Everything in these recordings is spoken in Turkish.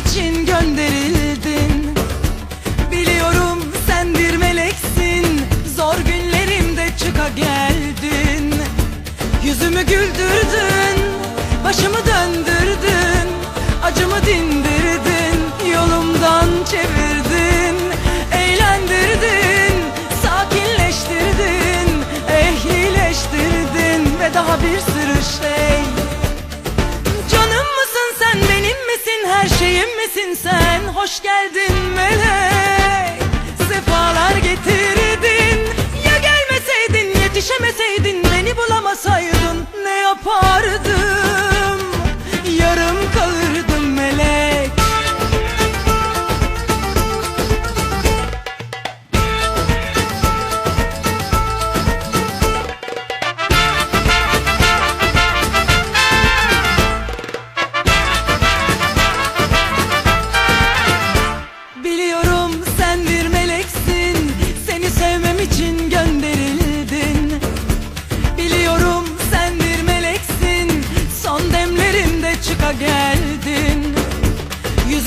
için gönderildin. Biliyorum sen bir meleksin Zor günlerimde çıka geldin. Yüzümü güldürdün Başımı döndürdün. Misin sen Hoş geldin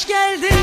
Hoş geldin